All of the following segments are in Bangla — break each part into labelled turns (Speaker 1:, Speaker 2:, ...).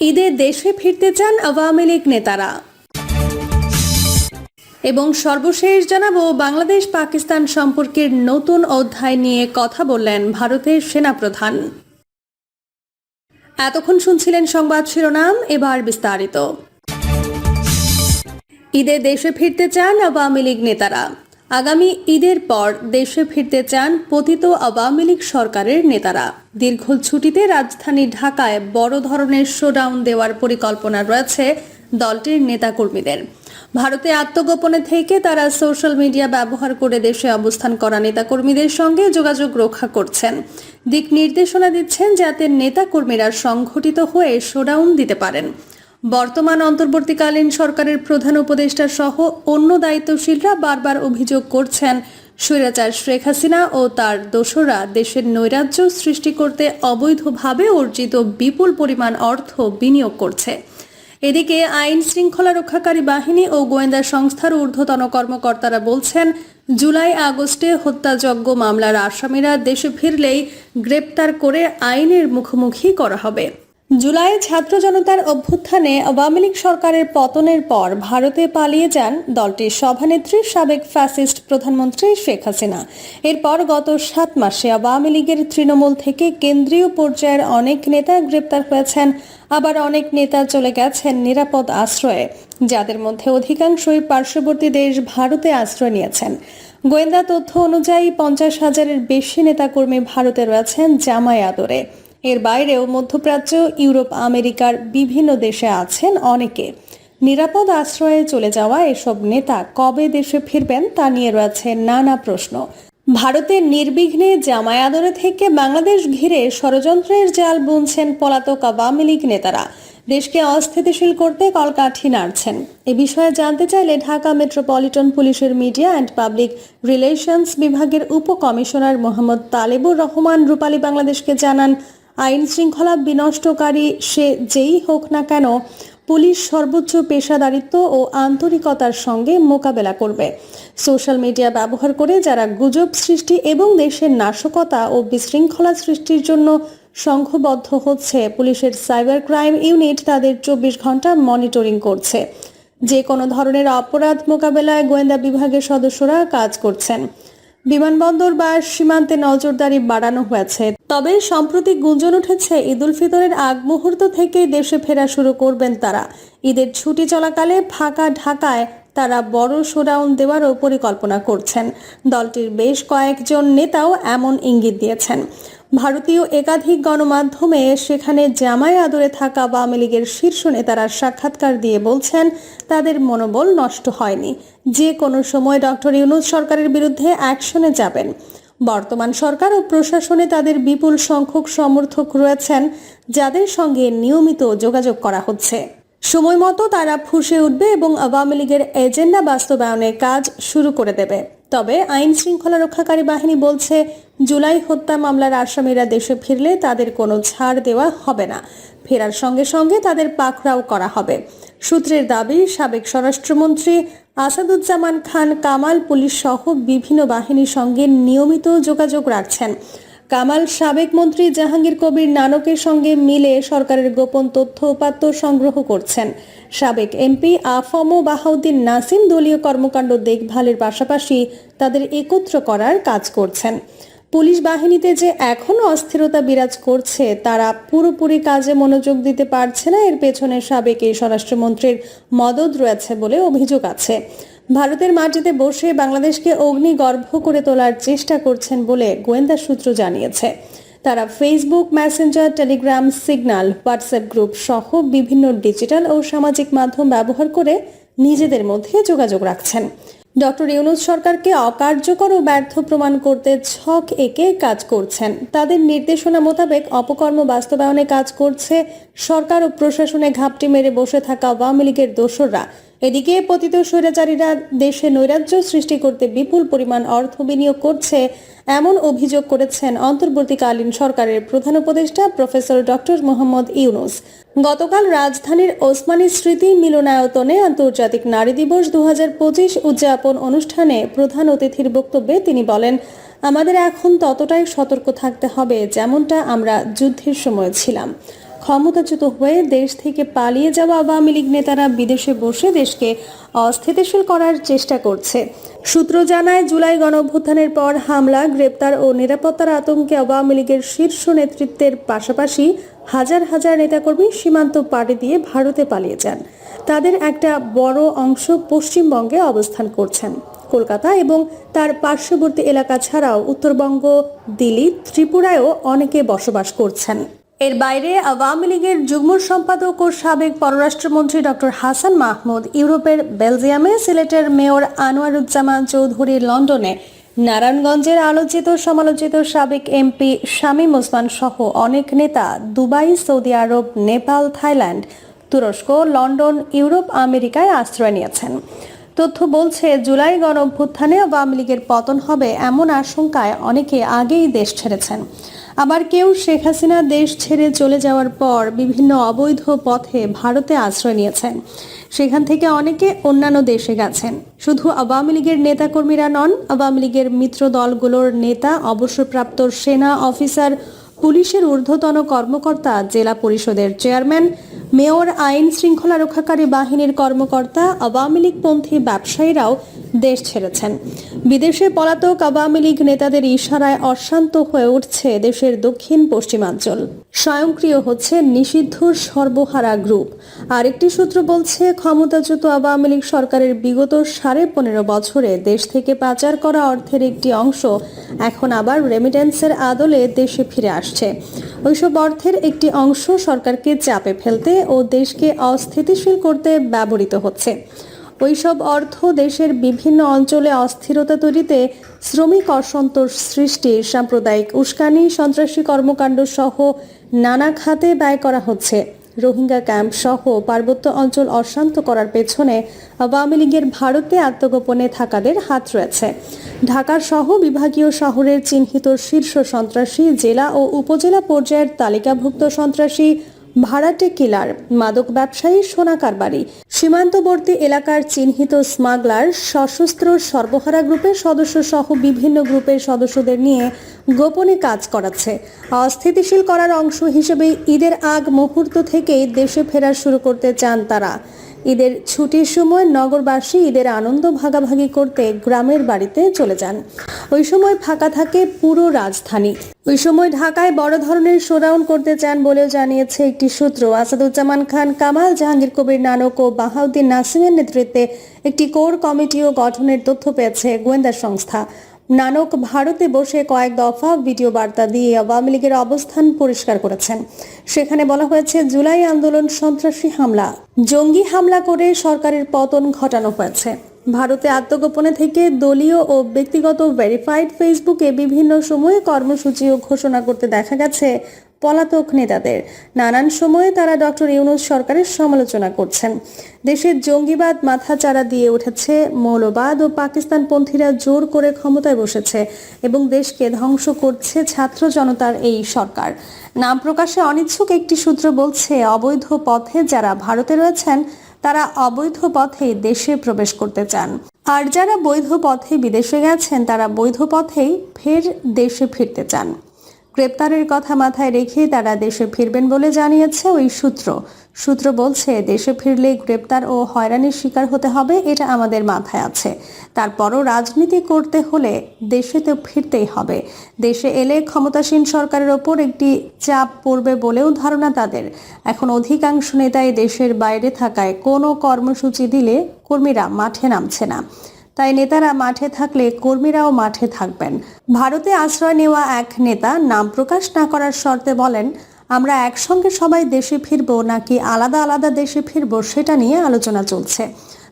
Speaker 1: ঈদে দেশে ফিরতে চান আওয়ামী লীগ নেতারা। এবং সর্বশেষ জানাব, বাংলাদেশ পাকিস্তান সম্পর্কের নতুন অধ্যায় নিয়ে কথা বললেন ভারতের সেনাপ্রধান। এতক্ষণ শুনছিলেন সংবাদ শিরোনাম, এবার বিস্তারিত। ঈদে দেশে ফিরতে চান আওয়ামী লীগ নেতারা। আগামী ঈদের পর দেশে ফিরতে চান পতিত আওয়ামী লীগ সরকারের নেতারা। দীর্ঘ ছুটিতে রাজধানী ঢাকায় বড় ধরনের শোডাউন দেওয়ার পরিকল্পনা রয়েছে দলটির নেতাকর্মীদের। ভারতে আত্মগোপনে থেকে তারা সোশ্যাল মিডিয়া ব্যবহার করে দেশে অবস্থান করা নেতাকর্মীদের সঙ্গে যোগাযোগ রক্ষা করছেন। দিক নির্দেশনা দিচ্ছেন যাতে নেতাকর্মীরা সংঘটিত হয়ে শোডাউন দিতে পারেন। বর্তমান অন্তর্বর্তীকালীন সরকারের প্রধান উপদেষ্টা সহ অন্য দায়িত্বশীলরা বারবার অভিযোগ করছেন। স্বৈরাচার শেখ হাসিনা ও তার দোসরা দেশের নৈরাজ্য সৃষ্টি করতে অবৈধভাবে অর্জিত বিপুল পরিমাণ অর্থ বিনিয়োগ করছে। এদিকে আইন শৃঙ্খলা রক্ষাকারী বাহিনী ও গোয়েন্দা সংস্থার ঊর্ধ্বতন কর্মকর্তারা বলছেন, জুলাই আগস্টে হত্যাযজ্ঞ মামলার আসামিরা দেশে ফিরলেই গ্রেপ্তার করে আইনের মুখোমুখি করা হবে। জুলাই ছাত্র জনতার অভ্যুত্থানে আওয়ামী লীগ সরকারের পতনের পর ভারতে পালিয়ে যান দলটির সভানেত্রী সাবেক ফ্যাসিস্ট প্রধানমন্ত্রী শেখ হাসিনা। এরপর গত সাত মাসে আওয়ামী লীগের তৃণমূল থেকে কেন্দ্রীয় পর্যায়ের অনেক নেতা গ্রেপ্তার হয়েছেন, আবার অনেক নেতা চলে গেছেন নিরাপদ আশ্রয়ে, যাদের মধ্যে অধিকাংশই পার্শ্ববর্তী দেশ ভারতে আশ্রয় নিয়েছেন। গোয়েন্দা তথ্য অনুযায়ী পঞ্চাশ হাজারের বেশি নেতাকর্মী ভারতে রয়েছেন জামাই আদরে এর বাইরেও মধ্যপ্রাচ্য, ইউরোপ, আমেরিকার বিভিন্ন দেশে আছেন অনেকে। নিরাপদ আশ্রয়ে চলে যাওয়া এসব নেতা কবে দেশে ফিরবেন তা নিয়ে রয়েছে নানা প্রশ্ন। ভারতের নির্বিঘ্নে জামাই আদরে থেকে বাংলাদেশ ঘিরে ষড়যন্ত্রের জাল বুনছেন পলাতক আওয়ামী লীগ নেতারা। দেশকে অস্থিতিশীল করতে কলকাঠি নাড়ছেন। এ বিষয়ে জানতে চাইলে ঢাকা মেট্রোপলিটন পুলিশের মিডিয়া অ্যান্ড পাবলিক রিলেশনস বিভাগের উপকমিশনার মোহাম্মদ তালেবুর রহমান রূপালী বাংলাদেশকে জানান আইন শৃঙ্খলা বিনষ্টকারী সে যেই হোক না কেন পুলিশ সর্বোচ্চ পেশাদারিত্ব ও আন্তরিকতার সঙ্গে মোকাবেলা করবে। সোশ্যাল মিডিয়া ব্যবহার করে যারা গুজব সৃষ্টি এবং দেশের নাশকতা ও বিশৃঙ্খলা সৃষ্টির জন্য সংঘবদ্ধ হচ্ছে, পুলিশের সাইবার ক্রাইম ইউনিট তাদের চব্বিশ ঘণ্টা মনিটরিং করছে। যে কোনো ধরনের অপরাধ মোকাবেলায় গোয়েন্দা বিভাগের সদস্যরা কাজ করছেন। বিমানবন্দর বা সীমান্তে নজরদারি বাড়ানো হয়েছে। তবে সম্প্রতি গুঞ্জন উঠেছে ঈদুল ফিতরের আগ মুহূর্ত থেকেই দেশে ফেরা শুরু করবেন তারা। ঈদের ছুটি চলাকালে ফাঁকা ঢাকায় তারা বড় শোডাউন দেওয়ারও পরিকল্পনা করছেন। দলটির বেশ কয়েকজন নেতাও এমন ইঙ্গিত দিয়েছেন। ভারতীয় একাধিক গণমাধ্যমে সেখানে জামাই আদরে থাকা আওয়ামী লীগের শীর্ষ নেতারা সাক্ষাৎকার দিয়ে বলছেন, তাদের মনোবল নষ্ট হয়নি। যে কোনো সময় ডক্টর ইউনুস সরকারের বিরুদ্ধে অ্যাকশনে যাবেন। বর্তমান সরকার ও প্রশাসনে তাদের বিপুল সংখ্যক সমর্থক রয়েছেন, যাদের সঙ্গে নিয়মিত যোগাযোগ করা হচ্ছে। সময় মতো তারা ফুসে উঠবে এবং আওয়ামী লীগের এজেন্ডা বাস্তবায়নের কাজ শুরু করে দেবে। তবে আইন শৃঙ্খলা রক্ষাকারী বাহিনী বলছে, জুলাই হত্যা মামলার আসামিরা দেশে ফিরলে তাদের কোনো ছাড় দেওয়া হবে না। ফেরার সঙ্গে সঙ্গে তাদের পাকড়াও করা হবে। সূত্রের দাবি, সাবেক স্বরাষ্ট্রমন্ত্রী আসাদুজ্জামান খান, কামাল পুলিশ সহ বিভিন্ন বাহিনীর সঙ্গে নিয়মিত যোগাযোগ রাখছেন। কামাল সাবেক মন্ত্রী জাহাঙ্গীর কবির নানকের সঙ্গে মিলে সরকারের গোপন তথ্য উপাত্ত সংগ্রহ করছেন। সাবেক এমপি আফম বাহাউদ্দিন নাসিম দলীয় কর্মকাণ্ড দেখভালের পাশাপাশি তাদের একত্র করার কাজ করছেন। পুলিশ বাহিনীতে যে এখনও অস্থিরতা বিরাজ করছে, তারা পুরোপুরি কাজে মনোযোগ দিতে পারছে না। এর পেছনে সাবেক এই স্বরাষ্ট্রমন্ত্রীর মদত রয়েছে বলে অভিযোগ আছে। ভারতের মাটিতে বসে বাংলাদেশকে অগ্নিগর্ভ করে তোলার চেষ্টা করছেন বলে গোয়েন্দা সূত্র জানিয়েছে। তারা Facebook, Messenger, Telegram, Signal, WhatsApp group সহ বিভিন্ন ডিজিটাল ও সামাজিক মাধ্যম ব্যবহার করে নিজেদের মধ্যে যোগাযোগ রাখছেন। ডক্টর ইউনুস সরকারকে অকার্যকর ও ব্যর্থ প্রমাণ করতে ছক একে কাজ করছেন। তাদের নির্দেশনা মোতাবেক অপকর্ম বাস্তবায়নে কাজ করছে সরকার ও প্রশাসনে ঘাপটি মেরে বসে থাকা আওয়ামী লীগের দোসররা। এদিকে পতিত স্বৈরাচারীরা দেশে নৈরাজ্য সৃষ্টি করতে বিপুল পরিমাণ অর্থ বিনিয়োগ করছে এমন অভিযোগ করেছেন অন্তর্বর্তীকালীন সরকারের প্রধান উপদেষ্টা প্রফেসর ডক্টর মোহাম্মদ ইউনুস। গতকাল রাজধানীর ওসমানী স্মৃতি মিলনায়তনে আন্তর্জাতিক নারী দিবস দু হাজার পঁচিশ উদযাপন অনুষ্ঠানে প্রধান অতিথির বক্তব্যে তিনি বলেন, আমাদের এখন ততটাই সতর্ক থাকতে হবে যেমনটা আমরা যুদ্ধের সময় ছিলাম। ক্ষমতাচ্যুত হয়ে দেশ থেকে পালিয়ে যাওয়া আওয়ামী লীগ নেতারা বিদেশে বসে দেশকে অস্থিতিশীল করার চেষ্টা করছে। সূত্র জানায়, জুলাই গণঅভ্যুত্থানের পর হামলা, গ্রেপ্তার ও নিরাপত্তার আতঙ্কে আওয়ামী লীগের শীর্ষ নেতৃত্বের পাশাপাশি হাজার হাজার নেতাকর্মী সীমান্ত পাড়ি দিয়ে ভারতে পালিয়ে যান। তাদের একটা বড় অংশ পশ্চিমবঙ্গে অবস্থান করছেন। কলকাতা এবং তার পার্শ্ববর্তী এলাকা ছাড়াও উত্তরবঙ্গ, দিল্লি, ত্রিপুরায়ও অনেকে বসবাস করছেন। এর বাইরে আওয়ামী লীগের যুগ্ম সম্পাদক ও সাবেক পররাষ্ট্রমন্ত্রী ডক্টর হাসান মাহমুদ, ইউরোপের বেলজিয়ামে সিলেটের মেয়র আনোয়ারুজ্জামান চৌধুরী লন্ডনে, নারায়ণগঞ্জের আলোচিত সমালোচিত সাবেক এমপি শামীম ওসমান সহ অনেক নেতা Dubai, Saudi Arab, Nepal, Thailand, তুরস্ক, লন্ডন, ইউরোপ, আমেরিকায় আশ্রয় নিয়েছেন। তথ্য বলছে, জুলাই গণ অভ্যুত্থানে আওয়ামী লীগের পতন হবে এমন আশঙ্কায় অনেকে আগেই দেশ ছেড়েছেন। আবার কেউ শেখ হাসিনা দেশ ছেড়ে চলে যাওয়ার পর বিভিন্ন অবৈধ পথে ভারতে আশ্রয় নিয়েছেন। সেখান থেকে অনেকে অন্যান্য দেশে গেছেন। শুধু আওয়ামী লীগের নেতাকর্মীরা নন, আওয়ামী লীগের মিত্র দলগুলোর নেতা, অবসরপ্রাপ্ত সেনা অফিসার, পুলিশের ঊর্ধ্বতন কর্মকর্তা, জেলা পরিষদের চেয়ারম্যান, মেয়র, আইন শৃঙ্খলা রক্ষাকারী বাহিনীর কর্মকর্তা, আওয়ামী লীগপন্থী ব্যবসায়ীরাও দেশ ছেড়েছেন। বিদেশে পলাতক আওয়ামী লীগ নেতাদের ইশারায় অশান্ত হয়ে উঠছে দেশের দক্ষিণ পশ্চিমাঞ্চল। স্বয়ংক্রিয় হচ্ছে নিষিদ্ধ সর্বহারা গ্রুপ। আর একটি সূত্র বলছে, ক্ষমতাচ্যুত আওয়ামী লীগ সরকারের বিগত সাড়ে পনেরো বছরে দেশ থেকে পাচার করা অর্থের একটি অংশ এখন আবার রেমিটেন্সের আদলে দেশে ফিরে আসছে। ওইসব অর্থের একটি অংশ সরকারকে চাপে ফেলতে ও দেশকে অস্থিতিশীল করতে ব্যবহৃত হচ্ছে। ওইসব অর্থ দেশের বিভিন্ন অঞ্চলে অস্থিরতা তৈরিতে শ্রমিক অসন্তোষ সৃষ্টি, সাম্প্রদায়িক উস্কানি, সন্ত্রাসী কর্মকাণ্ড সহ নানা খাতে ব্যয় করা হচ্ছে। রোহিঙ্গা ক্যাম্প সহ পার্বত্য অঞ্চল অশান্ত করার পেছনে আওয়ামী লীগের ভারতে আত্মগোপনে থাকাদের হাত রয়েছে। ঢাকার সহ বিভাগীয় শহরের চিহ্নিত শীর্ষ সন্ত্রাসী, জেলা ও উপজেলা পর্যায়ের তালিকাভুক্ত সন্ত্রাসী ভাড়াটে কিলার, মাদক ব্যবসায়ী সোনা কারবারি সীমান্তবর্তী এলাকার চিহ্নিত স্মাগলার সশস্ত্র সর্বহারা গ্রুপের সদস্য সহ বিভিন্ন গ্রুপের সদস্যদের নিয়ে গোপনে কাজ করাচ্ছে। অস্থিতিশীল করার অংশ হিসেবে ঈদের আগ মুহূর্ত থেকেই দেশে ফেরা শুরু করতে চান তারা। ঈদের ছুটির সময় নগরবাসী ঈদের আনন্দ ভাগাভাগি করতে গ্রামের বাড়িতে চলে যান। ওই সময় ফাঁকা থাকে পুরো রাজধানী। ওই সময় ঢাকায় বড় ধরনের শোডাউন করতে চান বলেও জানিয়েছে একটি সূত্র। আসাদুজ্জামান খান, কামাল জাহাঙ্গীর কবির নানক ও বাহাউদ্দিন নাসিমের নেতৃত্বে একটি কোর কমিটিও গঠনের তথ্য পেয়েছে গোয়েন্দা সংস্থা। নানক ভারতে বসে কয়েক দফা ভিডিও বার্তা দিয়ে আওয়ামী লীগের অবস্থান পরিষ্কার করেছেন। সেখানে বলা হয়েছে, জুলাই আন্দোলন, সন্ত্রাসী হামলা। জঙ্গি হামলা করে সরকারের পতন ঘটানো হয়েছে। ভারতে আত্মগোপনে থেকে দলীয় ও ব্যক্তিগত ভেরিফাইড ফেসবুকে বিভিন্ন সময়ে কর্মসূচি ও ঘোষণা করতে দেখা গেছে পলাতক নেতাদের। নানান সময়ে তারা ডক্টর ইউনুস সরকারের সমালোচনা করছেন। দেশের জঙ্গিবাদ মাথাচাড়া দিয়ে উঠেছে, মৌলবাদ ও পাকিস্তানপন্থীরা জোর করে ক্ষমতায় বসেছে এবং দেশকে ধ্বংস করছে ছাত্র জনতার এই সরকার। নাম প্রকাশে অনিচ্ছুক একটি সূত্র বলছে, অবৈধ পথে যারা ভারতে রয়েছেন, তারা অবৈধ পথে দেশে প্রবেশ করতে চান। আর যারা বৈধ পথে বিদেশে গেছেন, তারা বৈধ পথেই ফের দেশে ফিরতে চান। গ্রেপ্তারের কথা মাথায় রেখে তারা দেশে ফিরবেন বলে জানিয়েছে ওই সূত্র। সূত্র বলছে, দেশে ফিরলে গ্রেপ্তার ও হয়রানির শিকার হতে হবে, এটা আমাদের মাথায় আছে। তারপরও রাজনীতি করতে হলে দেশে তো ফিরতেই হবে। দেশে এলে ক্ষমতাসীন সরকারের ওপর একটি চাপ পড়বে বলেও ধারণা তাদের। এখন অধিকাংশ নেতাই দেশের বাইরে থাকায় কোনো কর্মসূচি দিলে কর্মীরা মাঠে নামছে না। তাই নেতারা মাঠে থাকলে কর্মীরাও মাঠে থাকবেন। ভারতে আশ্রয় নেওয়া এক নেতা নাম প্রকাশ না করার শর্তে বলেন, আমরা একসঙ্গে সবাই দেশে ফিরবো নাকি আলাদা আলাদা দেশে ফিরব সেটা নিয়ে আলোচনা চলছে।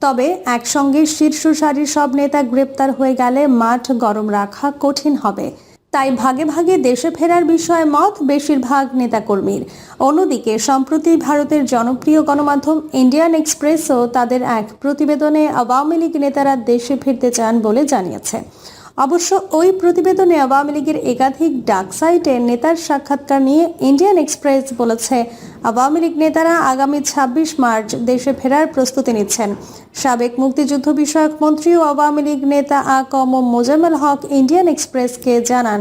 Speaker 1: তবে একসঙ্গে শীর্ষ সারির সব নেতা গ্রেপ্তার হয়ে গেলে মাঠ গরম রাখা কঠিন হবে। তাই ভাগে ভাগে দেশে ফেরার বিষয়ে মত বেশিরভাগ নেতাকর্মীর। অন্যদিকে, সম্প্রতি ভারতের জনপ্রিয় গণমাধ্যম ইন্ডিয়ান এক্সপ্রেসও তাদের এক প্রতিবেদনে আওয়ামী লীগ নেতারা দেশে ফিরতে চান বলে জানিয়েছে। অবশ্য ওই প্রতিবেদনে আওয়ামী লীগের একাধিক ডাক সাইটে নেতার সাক্ষাৎকার নিয়ে ইন্ডিয়ান এক্সপ্রেস বলেছে, আওয়ামী লীগ নেতারা আগামী ২৬ মার্চ দেশে ফেরার প্রস্তুতি নিচ্ছেন। সাবেক মুক্তিযুদ্ধ বিষয়ক মন্ত্রী ও আওয়ামী লীগ নেতা আ কম মোজাম্মেল হক ইন্ডিয়ান এক্সপ্রেসকে জানান।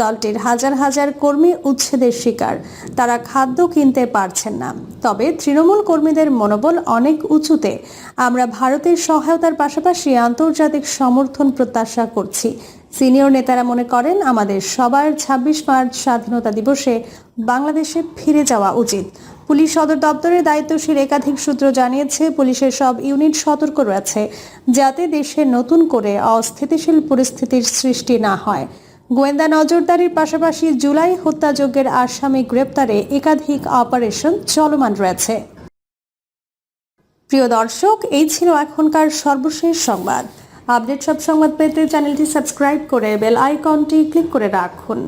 Speaker 1: দলটির হাজার হাজার কর্মী উচ্ছেদের শিকার। তারা খাদ্য কিনতে পারছেন না। তবে তৃণমূল কর্মীদের মনোবল অনেক উঁচুতে। আমরা ভারতের সহায়তার পাশাপাশি আন্তর্জাতিক সমর্থন প্রত্যাশা করছি। সিনিয়র নেতারা মনে করেন, আমাদের সবার ছাব্বিশ মার্চ স্বাধীনতা দিবসে বাংলাদেশে ফিরে যাওয়া উচিত। পুলিশ সদর দপ্তরের দায়িত্বশীল একাধিক সূত্র জানিয়েছে, পুলিশের সব ইউনিট সতর্ক রয়েছে, যাতে দেশে নতুন করে অস্থিতিশীল পরিস্থিতির সৃষ্টি না হয়। গোয়েন্দা নজরদারির পাশাপাশি জুলাই হত্যাযজ্ঞের আসামি গ্রেপ্তারে একাধিক অপারেশন চলমান রয়েছে। প্রিয় দর্শক, এই ছিল এখনকার সর্বশেষ সংবাদ। আপডেট সব সংবাদ পেতে চ্যানেলটি সাবস্ক্রাইব করে বেল আইকনটি ক্লিক করে রাখুন।